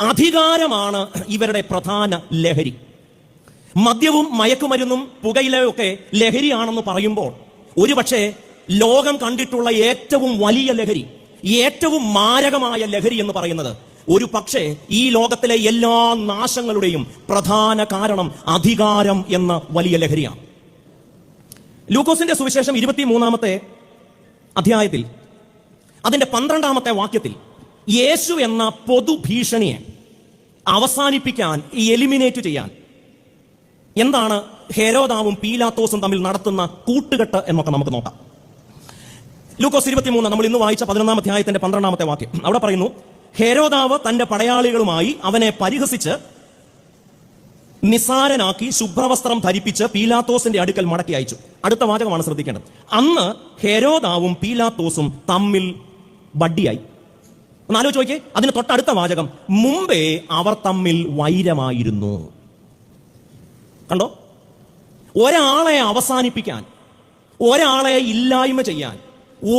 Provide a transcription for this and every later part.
അധികാരമാണ് ഇവരുടെ പ്രധാന ലഹരി. മദ്യവും മയക്കുമരുന്നും പുകയിലൊക്കെ ഒക്കെ ലഹരിയാണെന്ന് പറയുമ്പോൾ ഒരുപക്ഷെ ലോകം കണ്ടിട്ടുള്ള ഏറ്റവും വലിയ ലഹരി ഏറ്റവും മാരകമായ ലഹരി എന്ന് പറയുന്നത് ഒരു പക്ഷേ ഈ ലോകത്തിലെ എല്ലാ നാശങ്ങളുടെയും പ്രധാന കാരണം അധികാരം എന്ന വലിയ ലഹരിയാണ്. ലൂക്കോസിന്റെ സുവിശേഷം ഇരുപത്തിമൂന്നാമത്തെ അധ്യായത്തിൽ അതിന്റെ പന്ത്രണ്ടാമത്തെ വാക്യത്തിൽ യേശു എന്ന പൊതുഭീഷണിയെ അവസാനിപ്പിക്കാൻ ഈ എലിമിനേറ്റ് ചെയ്യാൻ എന്താണ് ഹേരോദാവും പീലാത്തോസും തമ്മിൽ നടത്തുന്ന കൂട്ടുകെട്ട് എന്നൊക്കെ നമുക്ക് നോക്കാം. ലൂക്കോസ് ഇരുപത്തിമൂന്ന് നമ്മൾ ഇന്ന് വായിച്ച പതിനൊന്നാം അധ്യായത്തിന്റെ പന്ത്രണ്ടാമത്തെ വാക്യം. അവിടെ പറയുന്നു ഹേരോദാവ് തന്റെ പടയാളികളുമായി അവനെ പരിഹസിച്ച് നിസാരനാക്കി ശുഭ്രവസ്ത്രം ധരിപ്പിച്ച് പീലാത്തോസിന്റെ അടുക്കൽ മടക്കി അയച്ചു. അടുത്ത വാചകമാണ് ശ്രദ്ധിക്കേണ്ടത്. അന്ന് ഹെരോദാവും പീലാത്തോസും തമ്മിൽ ബഡ്ഡിയായി ഒന്ന് ആലോചിച്ച് നോക്കിയേ. അതിന് തൊട്ടടുത്ത വാചകം. മുമ്പേ അവർ തമ്മിൽ വൈരമായിരുന്നു. കണ്ടോ? ഒരാളെ അവസാനിപ്പിക്കാൻ ഒരാളെ ഇല്ലായ്മ ചെയ്യാൻ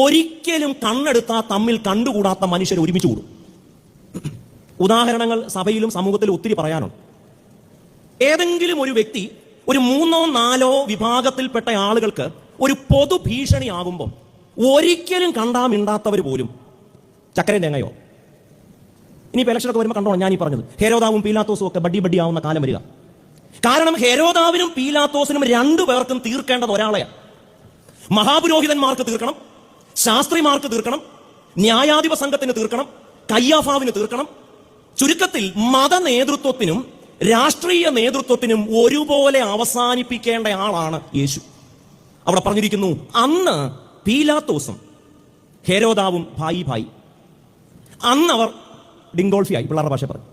ഒരിക്കലും കണ്ണെടുത്താ തമ്മിൽ കണ്ടുകൂടാത്ത മനുഷ്യർ ഒരുമിച്ച് കൂടും. ഉദാഹരണങ്ങൾ സഭയിലും സമൂഹത്തിലും ഒത്തിരി പറയാനുണ്ട്. ഏതെങ്കിലും ഒരു വ്യക്തി ഒരു മൂന്നോ നാലോ വിഭാഗത്തിൽപ്പെട്ട ആളുകൾക്ക് ഒരു പൊതു ഭീഷണിയാകുമ്പോൾ ഒരിക്കലും കണ്ടാമിണ്ടാത്തവർ പോലും ചക്കരൻ തേങ്ങയോ? ഇനിയിപ്പോൾ ഇലക്ഷനൊക്കെ വരുമ്പോൾ കണ്ടോ ഞാൻ ഈ പറഞ്ഞത്. ഹേരോദാവും പീലാത്തോസും ഒക്കെ ബഡ്ഡി ബഡ്ഡി ആവുന്ന കാലം വരിക. കാരണം ഹേരോദാവിനും പീലാത്തോസിനും രണ്ടു പേർക്കും തീർക്കേണ്ടത് ഒരാളെയാണ്. മഹാപുരോഹിതന്മാർക്ക് തീർക്കണം ശാസ്ത്രിമാർക്ക് തീർക്കണം ന്യായാധിപ സംഘത്തിന് തീർക്കണം കയ്യാഫാവിന് തീർക്കണം. ചുരുക്കത്തിൽ മത നേതൃത്വത്തിനും രാഷ്ട്രീയ നേതൃത്വത്തിനും ഒരുപോലെ അവസാനിപ്പിക്കേണ്ട ആളാണ് യേശു. അവിടെ പറഞ്ഞിരിക്കുന്നു അന്ന് പീലാത്തോസും ഹേരോദാവും ഭായി ഭായി. അന്ന് അവർ ഡിങ്കോൾഫിയായി പിള്ളേരുടെ ഭാഷ പറഞ്ഞു.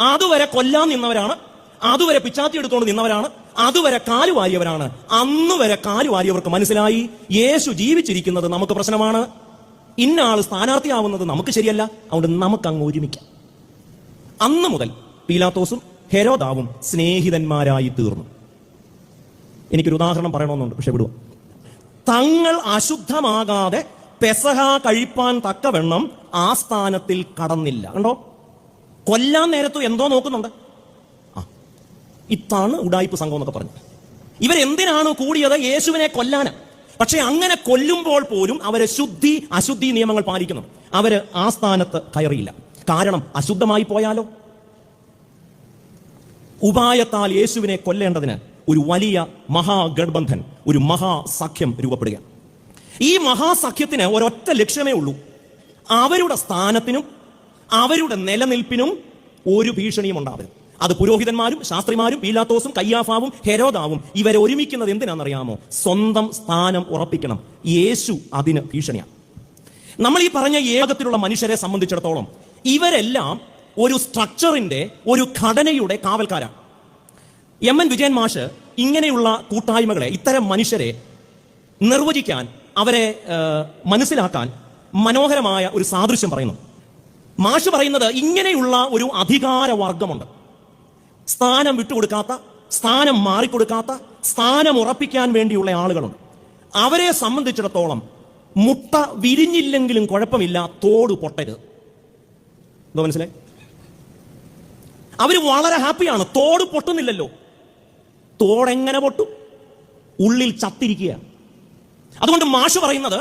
അതുവരെ കൊല്ലാൻ നിന്നവരാണ് അതുവരെ പിച്ചാത്തി എടുത്തുകൊണ്ട് നിന്നവരാണ് അതുവരെ കാലുവാരിയവരാണ് വാരിയവരാണ്. അന്ന് വരെ കാലു വാരിയവർക്ക് മനസ്സിലായി യേശു ജീവിച്ചിരിക്കുന്നത് നമുക്ക് പ്രശ്നമാണ്. ഇന്ന ആൾ സ്ഥാനാർത്ഥിയാവുന്നത് നമുക്ക് ശരിയല്ല അതുകൊണ്ട് നമുക്ക് അങ്ങ് ഒരുമിക്കാം. അന്ന് മുതൽ പീലാത്തോസും ഹെരോദാവും സ്നേഹിതന്മാരായി തീർന്നു. എനിക്കൊരു ഉദാഹരണം പറയണമെന്നുണ്ട് പക്ഷെ വിടുക. തങ്ങൾ അശുദ്ധമാകാതെ പെസഹ കഴിപ്പാൻ തക്കവണ്ണം ആ സ്ഥാനത്തിൽ കടന്നില്ല. കണ്ടോ? കൊല്ലാൻ നേരത്തു എന്തോ നോക്കുന്നുണ്ട്. ആ ഇത്താണ് ഉടായ്പ സംഘം എന്നൊക്കെ പറഞ്ഞു. ഇവരെന്തിനാണ് കൂടിയത്? യേശുവിനെ കൊല്ലാന്. പക്ഷെ അങ്ങനെ കൊല്ലുമ്പോൾ പോലും അവരെ ശുദ്ധി അശുദ്ധി നിയമങ്ങൾ പാലിക്കുന്നു. അവർ ആ സ്ഥാനത്ത് കയറിയില്ല. കാരണം അശുദ്ധമായി പോയാലോ? ഉപായത്താൽ യേശുവിനെ കൊല്ലേണ്ടതിന് ഒരു വലിയ മഹാഗഡ്ബന്ധൻ ഒരു മഹാസഖ്യം രൂപപ്പെടുക ഈ മഹാസഖ്യത്തിന് ഒരൊറ്റ ലക്ഷ്യമേ ഉള്ളൂ. അവരുടെ സ്ഥാനത്തിനും അവരുടെ നിലനിൽപ്പിനും ഒരു ഭീഷണിയും ഉണ്ടാവരുത്. അത് പുരോഹിതന്മാരും ശാസ്ത്രിമാരും പീലാത്തോസും കയ്യാഫാവും ഹെരോദാവും ഇവരെ ഒരുമിക്കുന്നത് എന്തിനാണെന്നറിയാമോ? സ്വന്തം സ്ഥാനം ഉറപ്പിക്കണം. യേശു അതിന് ഭീഷണിയാണ്. നമ്മൾ ഈ പറഞ്ഞ ഏകത്തിലുള്ള മനുഷ്യരെ സംബന്ധിച്ചിടത്തോളം ഇവരെല്ലാം ഒരു സ്ട്രക്ചറിന്റെ ഒരു ഘടനയുടെ കാവൽക്കാരാണ്. എം. എൻ. വിജയൻ മാഷ് ഇങ്ങനെയുള്ള കൂട്ടായ്മകളെ ഇത്തരം മനുഷ്യരെ നിർവചിക്കാൻ അവരെ മനസ്സിലാക്കാൻ മനോഹരമായ ഒരു സാദൃശ്യം പറയുന്നു. മാഷ് പറയുന്നത് ഇങ്ങനെയുള്ള ഒരു അധികാര വർഗമുണ്ട് സ്ഥാനം വിട്ടുകൊടുക്കാത്ത സ്ഥാനം മാറിക്കൊടുക്കാത്ത സ്ഥാനം ഉറപ്പിക്കാൻ വേണ്ടിയുള്ള ആളുകളുണ്ട്. അവരെ സംബന്ധിച്ചിടത്തോളം മുട്ട വിരിഞ്ഞില്ലെങ്കിലും കുഴപ്പമില്ല തോട് പൊട്ടരുത്. എന്തോ മനസ്സിലായി? അവർ വളരെ ഹാപ്പിയാണ് തോട് പൊട്ടുന്നില്ലല്ലോ. തോടെങ്ങനെ പൊട്ടും? ഉള്ളിൽ ചത്തിരിക്കുക അതുകൊണ്ട് മാഷ് പറയുന്നത്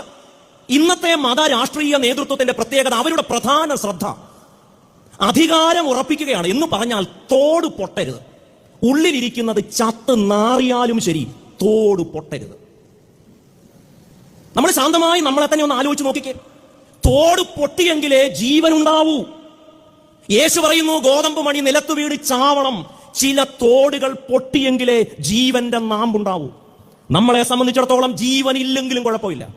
ഇന്നത്തെ മത രാഷ്ട്രീയ നേതൃത്വത്തിന്റെ പ്രത്യേകത അവരുടെ പ്രധാന ശ്രദ്ധ. അധികാരം ഉറപ്പിക്കുകയാണ്. എന്ന് പറഞ്ഞാൽ തോട് പൊട്ടരുത്. ഉള്ളിലിരിക്കുന്നത് ചത്ത് നാറിയാലും ശരി തോട് പൊട്ടരുത്. നമ്മൾ ശാന്തമായി നമ്മളെ തന്നെ ഒന്ന് ആലോചിച്ച് നോക്കിക്കേ. തോട് പൊട്ടിയെങ്കിലേ ജീവൻ ഉണ്ടാവൂ യേശു പറയുന്നു ഗോതമ്പ് മണി നിലത്ത് വീട് ചാവണം. ചില തോടുകൾ പൊട്ടിയെങ്കിലേ ജീവന്റെ നാമ്പുണ്ടാവൂ. നമ്മളെ സംബന്ധിച്ചിടത്തോളം ജീവൻ ഇല്ലെങ്കിലും കുഴപ്പമില്ല.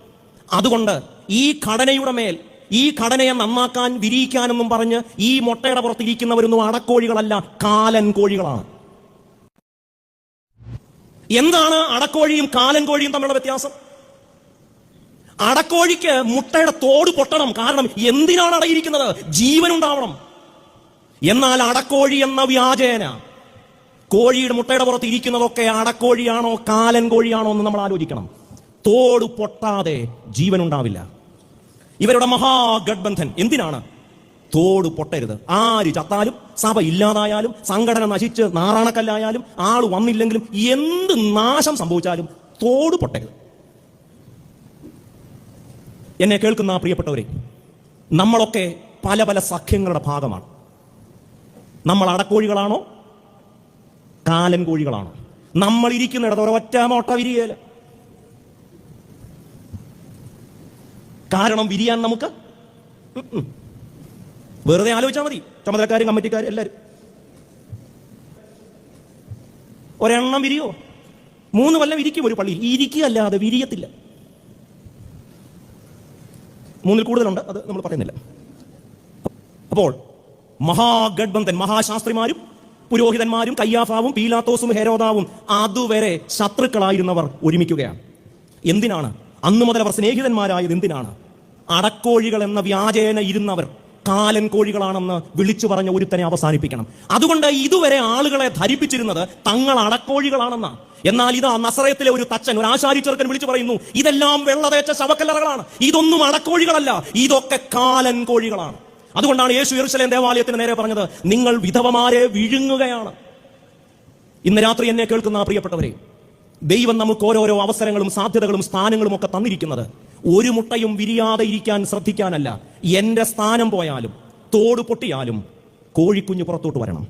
അതുകൊണ്ട് ഈ ഘടനയുടെ മേൽ ഈ ഘടനയെ നന്നാക്കാൻ വിരിയിക്കാനെന്നും പറഞ്ഞ് ഈ മുട്ടയുടെ പുറത്തിരിക്കുന്നവരൊന്നും അടക്കോഴികളല്ല കാലൻ കോഴികളാണ്. എന്താണ് അടക്കോഴിയും കാലൻ കോഴിയും തമ്മിലുള്ള വ്യത്യാസം? അടക്കോഴിക്ക് മുട്ടയുടെ തോട് പൊട്ടണം. കാരണം എന്തിനാണ് അടയിരിക്കുന്നത്? ജീവനുണ്ടാവണം. എന്നാൽ അടക്കോഴി എന്ന വ്യാജേന കോഴിയുടെ മുട്ടയുടെ പുറത്ത് ഇരിക്കുന്നതൊക്കെ അടക്കോഴിയാണോ കാലൻ കോഴിയാണോ എന്ന് നമ്മൾ ആലോചിക്കണം. തോട് പൊട്ടാതെ ജീവൻ ഉണ്ടാവില്ല ഇവരുടെ മഹാഗഡ്ബന്ധൻ എന്തിനാണ്? തോട് പൊട്ടരുത്. ആര് ചത്താലും സഭ ഇല്ലാതായാലും സംഘടന നശിച്ച് നാറാണക്കല്ലായാലും ആൾ വന്നില്ലെങ്കിലും എന്ത് നാശം സംഭവിച്ചാലും തോട് പൊട്ടരുത്. എന്നെ കേൾക്കുന്ന പ്രിയപ്പെട്ടവരെ നമ്മളൊക്കെ പല പല സഖ്യങ്ങളുടെ ഭാഗമാണ്. നമ്മൾ അടക്കോഴികളാണോ കാലൻ കോഴികളാണ്. നമ്മൾ ഇരിക്കുന്നിടത്ത് ഒറ്റ മോട്ട വിരിയൽ. കാരണം വിരിയാൻ നമുക്ക്. വെറുതെ ആലോചിച്ചാൽ മതി. ചുമതലക്കാരും കമ്മിറ്റിക്കാരും എല്ലാവരും ഒരെണ്ണം വിരിയോ? മൂന്ന് കൊല്ലം ഇരിക്കും ഒരു പള്ളിയിൽ ഇരിക്കുകയല്ലാതെ വിരിയത്തില്ല. മൂന്നിൽ കൂടുതലുണ്ട് അത് നമ്മൾ പറയുന്നില്ല. അപ്പോൾ മഹാഗഡ്ബന്ധൻ മഹാശാസ്ത്രിമാരും പുരോഹിതന്മാരും കയ്യാഫാവും പീലാത്തോസും ഹെരോദാവും അതുവരെ ശത്രുക്കളായിരുന്നവർ ഒരുമിക്കുകയാണ്. എന്തിനാണ്? അന്നു മുതൽ അവർ സ്നേഹിതന്മാരായത് എന്തിനാണ്? അടക്കോഴികൾ എന്ന വ്യാജേന ഇരുന്നവർ കാലൻ കോഴികളാണെന്ന് വിളിച്ചു പറഞ്ഞ ഒരുത്തനെ അവസാനിപ്പിക്കണം. അതുകൊണ്ട് ഇതുവരെ ആളുകളെ ധരിപ്പിച്ചിരുന്നത് തങ്ങൾ അടക്കോഴികളാണെന്ന. എന്നാൽ ഇതാ നസറയത്തിലെ ഒരു തച്ചൻ ഒരു ആശാരി ചെറുക്കൻ വിളിച്ചു പറയുന്നു ഇതെല്ലാം വെള്ളതേച്ച ശവക്കല്ലറകളാണ്. ഇതൊന്നും അടക്കോഴികളല്ല ഇതൊക്കെ കാലൻ കോഴികളാണ്. അതുകൊണ്ടാണ് യേശു എറുസലേം ദേവാലയത്തിന് നേരെ പറഞ്ഞത് നിങ്ങൾ വിധവമാരെ വിഴുങ്ങുകയാണ്. ഇന്ന് രാത്രി എന്നെ കേൾക്കുന്ന പ്രിയപ്പെട്ടവരെ ദൈവം നമുക്ക് ഓരോരോ അവസരങ്ങളും സാധ്യതകളും സ്ഥാനങ്ങളും ഒക്കെ തന്നിരിക്കുന്നത് ഒരു മുട്ടയും വിരിയാതെ ഇരിക്കാൻ ശ്രദ്ധിക്കാനല്ല. എന്റെ സ്ഥാനം പോയാലും തോട് പൊട്ടിയാലും കോഴിക്കുഞ്ഞ് പുറത്തോട്ട് വരണം.